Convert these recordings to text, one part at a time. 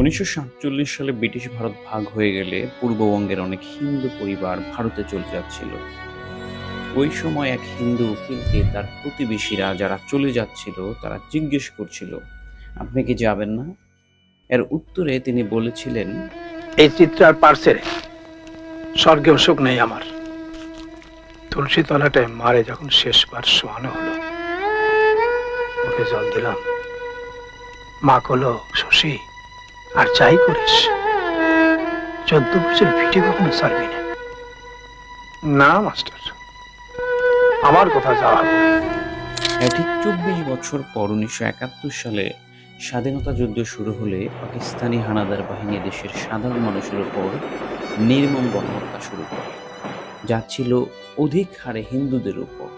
উনিশশো সাতচল্লিশ সালে ব্রিটিশ ভারত ভাগ হয়ে গেলে পূর্ববঙ্গের অনেক হিন্দু পরিবার ভারতে চলে যাচ্ছিল। ওই সময় এক হিন্দু উকিলকে তার প্রতিবেশীরা যারা চলে যাচ্ছিল, তারা জিজ্ঞেস করছিল, আপনি কি যাবেন না? এর উত্তরে তিনি বলেছিলেন, এই চিত্রার পার্সের স্বর্গেও সুখ নেই আমার। তুলসী তলাটায় মারে যখন শেষবার শোয়ানো হলো। ওকে জল দিলাম। মা কলো, শশী আর যাই করিস। চোদ্দ বছর ভিটে কখনো ছাড়বি না। না মাস্টার। আমার কথা যাওয়া ঠিক চব্বিশ বছর পর উনিশশো একাত্তর সালে স্বাধীনতা যুদ্ধ শুরু হলে পাকিস্তানি হানাদার বাহিনী দেশের সাধারণ মানুষের উপর নির্মম গণহত্যা শুরু করে। যা ছিল অধিক হারে হিন্দুদের উপর।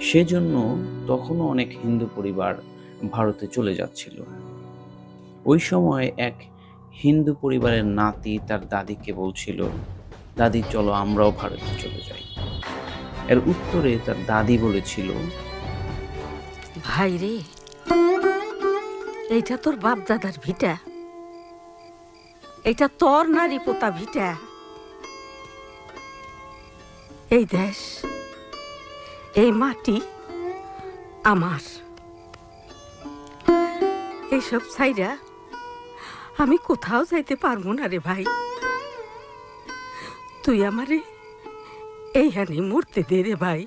সেজন্য তখনও অনেক হিন্দু পরিবার ভারতে চলে যাচ্ছিল। ওই সময় এক হিন্দু পরিবারের নাতি তার দাদিকে বলছিল, দাদি, চলো আমরাও ভারতে চলে যাই। এর উত্তরে তার দাদি বলেছিল, ভাই রে, এইটা তোর বাপ দাদার ভিটা। এইটা তোর নারী পোতা ভিটা। এই দেশ, এই মাটি আমার। এইসব ছাইরা আমি কোথাও যাইতে পারব না রে ভাই। তুই আমারে এইখানে মরতে দে রে ভাই।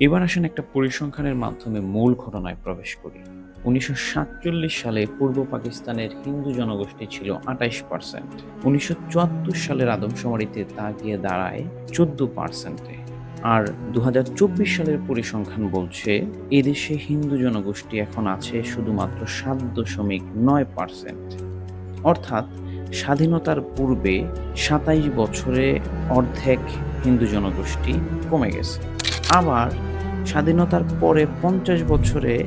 এবার আসেন একটা পরিসংখ্যানের মাধ্যমে মূল ঘটনায় প্রবেশ করি। উনিশশো সাতচল্লিশ সালে পূর্ব পাকিস্তানের হিন্দু জনগোষ্ঠী ছিল আঠাইশ পার্সেন্ট উনিশশো চুয়াত্তর সালের আদমশুমারিতে তা গিয়ে দাঁড়ায় চোদ্দ পার্সেন্টে আর দু হাজার চব্বিশ সালের পরিসংখ্যান বলছে, এদেশে হিন্দু জনগোষ্ঠী এখন আছে শুধুমাত্র সাত দশমিক নয় পার্সেন্ট। অর্থাৎ স্বাধীনতার পূর্বে সাতাইশ বছরে অর্ধেক হিন্দু জনগোষ্ঠী কমে গেছে। আবার স্বাধীনতার পরে পঞ্চাশ বছরে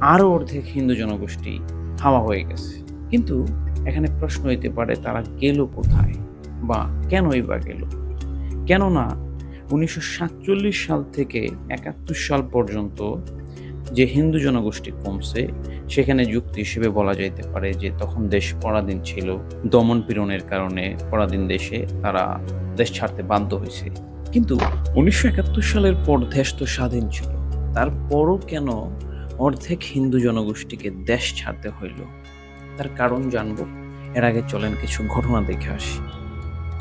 আরও অর্ধেক হিন্দু জনগোষ্ঠী হাওয়া হয়ে গেছে। কিন্তু এখানে প্রশ্ন হইতে পারে, তারা গেল কোথায় বা কেনই বা গেল? কেননা উনিশশো সাতচল্লিশ সাল থেকে একাত্তর সাল পর্যন্ত যে হিন্দু জনগোষ্ঠী কমছে, সেখানে যুক্তি হিসেবে বলা যাইতে পারে যে তখন দেশ পরাধীন ছিল। দমন পীড়নের কারণে পরাধীন দেশে তারা দেশ ছাড়তে বাধ্য হয়েছে। কিন্তু উনিশশো একাত্তর সালের পর দেশ তো স্বাধীন ছিল। তারপরও কেন অর্ধেক হিন্দু জনগোষ্ঠীকে দেশ ছাড়তে হইল? তার কারণ জানব। এর আগে চলেন কিছু ঘটনা দেখে আসি।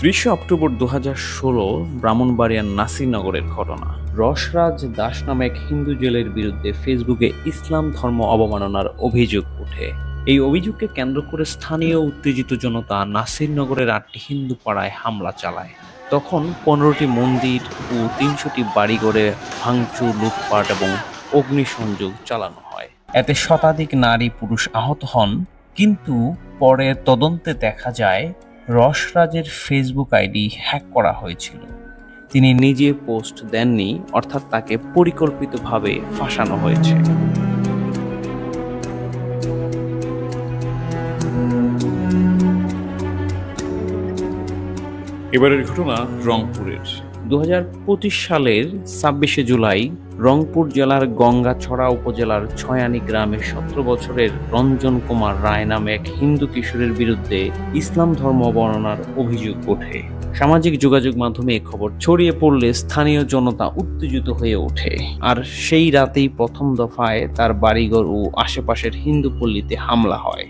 ত্রিশে অক্টোবর দু হাজার ষোলো ব্রাহ্মণবাড়িয়ার নাসিরনগরের ঘটনা। রসরাজ দাস নামে এক হিন্দু জেলের বিরুদ্ধে ফেসবুকে ইসলাম ধর্ম অবমাননার অভিযোগ ওঠে। এই অভিযোগকে কেন্দ্র করে স্থানীয় উত্তেজিত জনতা নাসিরনগরের আটটি হিন্দু পাড়ায় হামলা চালায়। তখন পনেরোটি মন্দির ও তিনশোটি বাড়িঘরে ভাঙচুর, লুটপাট এবং অগ্নিসংযোগ চালানো হয়। এতে শতাধিক নারী পুরুষ আহত হন, কিন্তু পরে তদন্তে দেখা যায় রসরাজের ফেসবুক আইডি হ্যাক করা হয়েছিল। তিনি নিজে পোস্ট দেননি, অর্থাৎ তাকে পরিকল্পিতভাবে ফাঁসানো হয়েছে। এবারের ঘটনা রংপুরের। দু হাজার পঁচিশ সালের ছাব্বিশে জুলাই রংপুর জেলার গঙ্গাছড়া উপজেলার ছয়ানি গ্রামে সতেরো বছরের রঞ্জন কুমার রায় নামে এক হিন্দু কিশোরের বিরুদ্ধে ইসলাম ধর্ম বর্ণনার অভিযোগ ওঠে। সামাজিক যোগাযোগ মাধ্যমে এ খবর ছড়িয়ে পড়লে স্থানীয় জনতা উত্তেজিত হয়ে ওঠে। আর সেই রাতেই প্রথম দফায় তার বাড়িঘর ও আশেপাশের হিন্দু পল্লীতে হামলা হয়।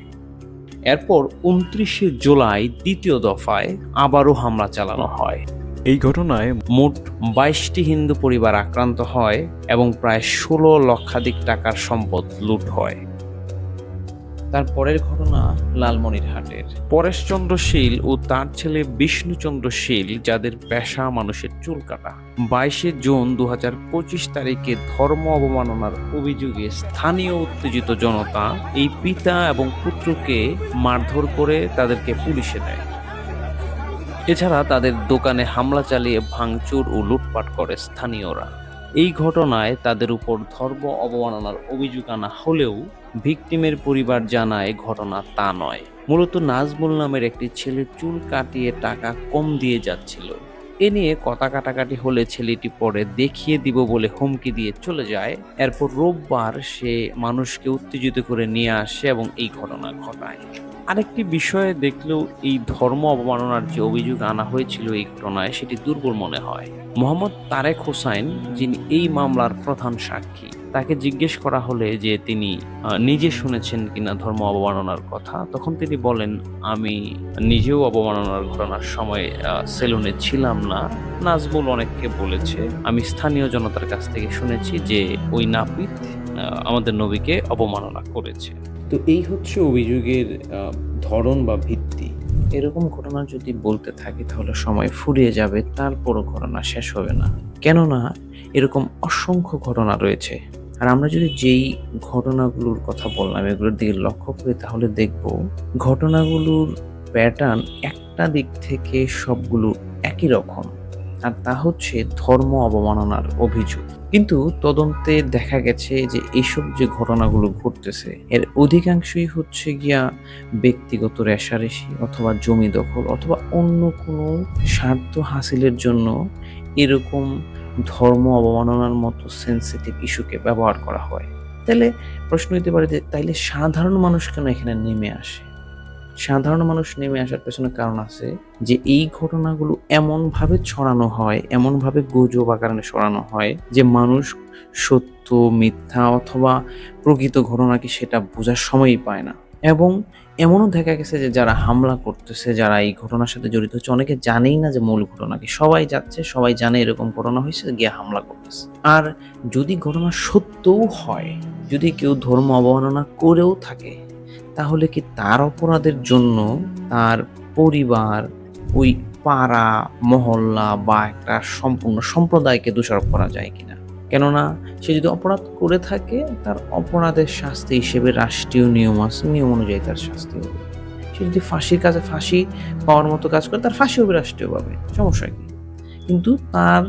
এরপর উনত্রিশে জুলাই দ্বিতীয় দফায় আবারও হামলা চালানো হয়। এই ঘটনায় মোট বাইশটি হিন্দু পরিবার আক্রান্ত হয় এবং প্রায় ষোলো লক্ষাধিক টাকার সম্পদ লুট হয়। তার পরের ঘটনা লালমনিরহাটের। পরেশচন্দ্র শীল ও তার ছেলে বিষ্ণুচন্দ্র শীল যাদের পেশা মানুষের চুল কাটা। বাইশে জুন দু হাজার পঁচিশ তারিখে ধর্ম অবমাননার অভিযোগে স্থানীয় উত্তেজিত জনতা এই পিতা এবং পুত্রকে মারধর করে তাদেরকে পুলিশে দেয়। এছাড়া তাদের দোকানে হামলা চালিয়ে ভাঙচুর ও লুটপাট করে স্থানীয়রা। এই ঘটনায় তাদের উপর ধর্ম অবমাননার অভিযোগ আনা হলেও ভিকটিমের পরিবার জানায় ঘটনা তা নয়। মূলত নাজমুল নামের একটি ছেলে চুল কাটিয়ে টাকা কম দিয়ে যাচ্ছিল। এ নিয়ে কথা কাটাকাটি হলে ছেলেটি পরে দেখিয়ে দিব বলে হুমকি দিয়ে চলে যায়। এরপর রোববার সে মানুষকে উত্তেজিত করে নিয়ে আসে এবং এই ঘটনা ঘটায়। আরেকটি বিষয়ে দেখলেও এই ধর্ম অবমাননার যে অভিযোগ আনা হয়েছিল এই ঘটনায় সেটি দুর্বল মনে হয়। মোহাম্মদ তারেক হোসাইন, যিনি এই মামলার প্রধান সাক্ষী। তাকে জিজ্ঞেস করা হলে যে তিনি নিজে শুনেছেন কিনা ধর্ম অবমাননার কথা তখন তিনি বলেন আমি নিজেও অবমাননার ঘটনার সময় সেলুনে ছিলাম না। নাজমুল অনেককে বলেছে আমি স্থানীয় জনতার কাছ থেকে শুনেছি যে ওই নাপিত আমাদের নবীকে অবমাননা করেছে। তো এই হচ্ছে অভিযোগের ধরন বা ভিত্তি। এরকম ঘটনা যদি বলতে থাকি তাহলে সময় ফুরিয়ে যাবে তারপরও ঘটনা শেষ হবে না। কেননা এরকম অসংখ্য ঘটনা রয়েছে। আর আমরা যদি যেই ঘটনাগুলোর কথা বললাম, এগুলোর দিকে লক্ষ্য করি তাহলে দেখব ঘটনাগুলোর প্যাটার্ন একটা দিক থেকে সবগুলো একই রকম। আর তা হচ্ছে ধর্ম অবমাননার অভিযোগ। কিন্তু তদন্তে দেখা গেছে যে এইসব যে ঘটনাগুলো ঘটতেছে, এর অধিকাংশই হচ্ছে গিয়া ব্যক্তিগত রেশারেশি অথবা জমি দখল অথবা অন্য কোনো স্বার্থ হাসিলের জন্য এরকম ধর্ম অবমাননার মতো সেন্সিটিভ ইস্যুকে ব্যবহার করা হয়। তাহলে প্রশ্ন হতে পারে যে, তাইলে সাধারণ মানুষ কেন এখানে নেমে আসে? সাধারণ মানুষ নেমে আসার পেছনে কারণ আছে যে, এই ঘটনাগুলো এমনভাবে ছড়ানো হয়, এমনভাবে গুজব আকারে ছড়ানো হয় যে, মানুষ সত্য, মিথ্যা অথবা প্রকৃত ঘটনা কি সেটা বোঝার সময়ই পায় না। এবং এমনও দেখা গেছে যে যারা হামলা করতেছে, যারা এই ঘটনার সাথে জড়িত হচ্ছে, অনেকে জানেই না যে মূল ঘটনা কি। সবাই যাচ্ছে, সবাই জানে এরকম ঘটনা হয়েছে, গিয়ে হামলা করতেছে। আর যদি ঘটনা সত্যও হয়, যদি কেউ ধর্ম অবমাননা করেও থাকে, তাহলে কি তার অপরাধের জন্য তার পরিবার, ওই পাড়া, মহল্লা বা একটা সম্পূর্ণ সম্প্রদায়কে দোষারোপ করা যায় কিনা? কেননা সে যদি অপরাধ করে থাকে, তার অপরাধের শাস্তি হিসেবে রাষ্ট্রীয় নিয়ম আছে, নিয়ম অনুযায়ী তার শাস্তি হবে। সে যদি ফাঁসির কাজে ফাঁসি পাওয়ার মতো কাজ করে, তার ফাঁসি হবে রাষ্ট্রীয়ভাবে সমস্যা কি? কিন্তু তার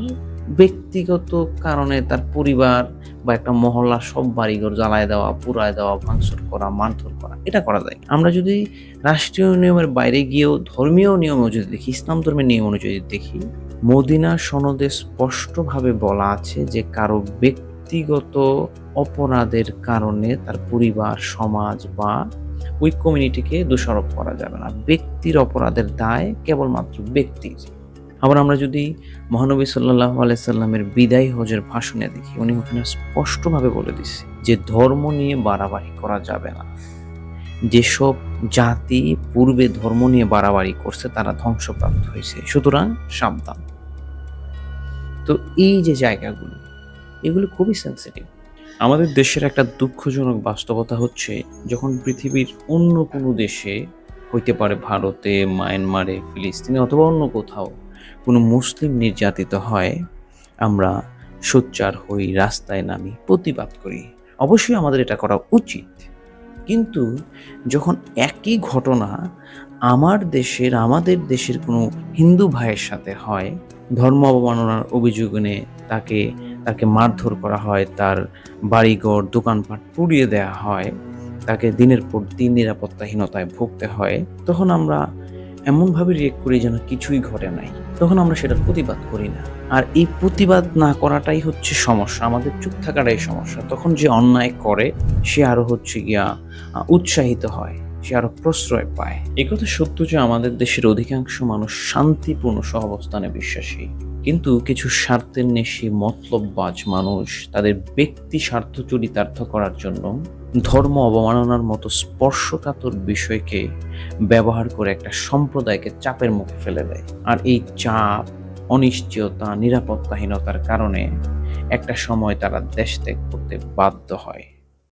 ব্যক্তিগত কারণে তার পরিবার বা একটা মহল্লা সব বাড়িঘর জ্বালায় দেওয়া পুরায় দেওয়া, ভাঙচুর করা, মারধর করা, এটা করা যায়। আমরা যদি রাষ্ট্রীয় নিয়মের বাইরে গিয়েও, ধর্মীয় নিয়মেও যদি দেখি, ইসলাম ধর্মের নিয়ম অনুযায়ী দেখি মদিনা সনদে স্পষ্টভাবে বলা আছে যে কারও ব্যক্তিগত অপরাধের কারণে তার পরিবার, সমাজ বা ওই কমিউনিটিকে দোষারোপ করা যাবে না। ব্যক্তির অপরাধের দায় কেবলমাত্র ব্যক্তির। আবার আমরা যদি মহানবী সাল্লাহ আলাইসাল্লামের বিদায় হজের ভাষণে দেখি, উনি ওখানে স্পষ্টভাবে বলে দিচ্ছে যে ধর্ম নিয়ে বাড়াবাড়ি করা যাবে না। যেসব জাতি পূর্বে ধর্ম নিয়ে বাড়াবাড়ি করছে, তারা ধ্বংসপ্রাপ্ত হয়েছে। সুতরাং সাবধান। তো এই যে জায়গাগুলো, এগুলো খুবই সেন্সিটিভ আমাদের দেশের একটা দুঃখজনক বাস্তবতা হচ্ছে, যখন পৃথিবীর অন্য কোনো দেশে, হইতে পারে ভারতে, মায়ানমারে, ফিলিস্তিনে অথবা অন্য কোথাও, কোনো মুসলিম নির্যাতিত হয়, আমরা সোচ্চার হই, রাস্তায় নামি, প্রতিবাদ করি। অবশ্যই আমাদের এটা করা উচিত। কিন্তু যখন একই ঘটনা আমার দেশের, আমাদের দেশের কোনো হিন্দু ভাইয়ের সাথে হয়? ধর্ম অবমাননার অভিযোগ এনে তাকে তাকে মারধর করা হয়, তার বাড়িঘর, দোকানপাট পুড়িয়ে দেওয়া হয়, তাকে দিনের পর দিন নিরাপত্তাহীনতায় ভুগতে হয়। তখন আমরা এমনভাবে রিয়েক্ট করি যেন কিছুই ঘটে নাই। তখন আমরা সেটার প্রতিবাদ করি না। আর এই প্রতিবাদ না করাটাই হচ্ছে সমস্যা। আমাদের চুপ থাকাটাই সমস্যা। তখন যে অন্যায় করে, সে আরও হচ্ছে গিয়া উৎসাহিত হয়। সে আরও প্রশ্রয় পায়। একথা সত্য যে আমাদের দেশের অধিকাংশ মানুষ শান্তিপূর্ণ সহাবস্থানে বিশ্বাসী। কিন্তু কিছু স্বার্থের নেশি, মতলববাজ মানুষ তাদের ব্যক্তি স্বার্থ চরিতার্থ করার জন্য ধর্ম অবমাননার মতো স্পর্শকাতর বিষয়কে ব্যবহার করে একটা সম্প্রদায়কে চাপের মুখে ফেলে দেয়। আর এই চাপ, অনিশ্চয়তা, নিরাপত্তাহীনতার কারণে একটা সময় তারা দেশ ত্যাগ করতে বাধ্য হয়।